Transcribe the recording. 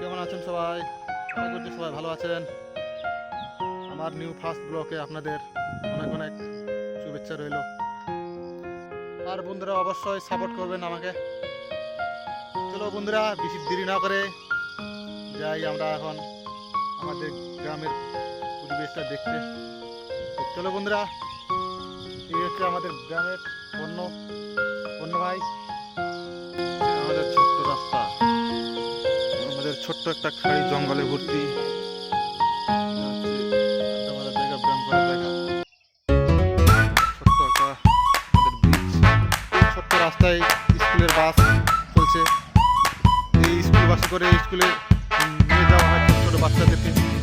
কেমন আছেন সবাই? করছি সবাই ভালো আছেন। আমার নিউ ফার্স্ট ব্লকে আপনাদের অনেক অনেক শুভেচ্ছা রইল। আর বন্ধুরা অবশ্যই সাপোর্ট করবেন আমাকে। চলো বন্ধুরা, বেশি দেরি না করে যাই আমরা এখন আমাদের গ্রামের পরিবেশটা দেখতে। চলো বন্ধুরা, এই হচ্ছে আমাদের গ্রামের অন্য অন্য ভাই। ছোট্ট একটা খাড়ি জঙ্গলে ভর্তি। রাস্তায় স্কুলের বাস চলছে। এই স্কুল বাসে করে স্কুলে নিয়ে যাওয়া হয় ছোট ছোট বাচ্চাদেরকে।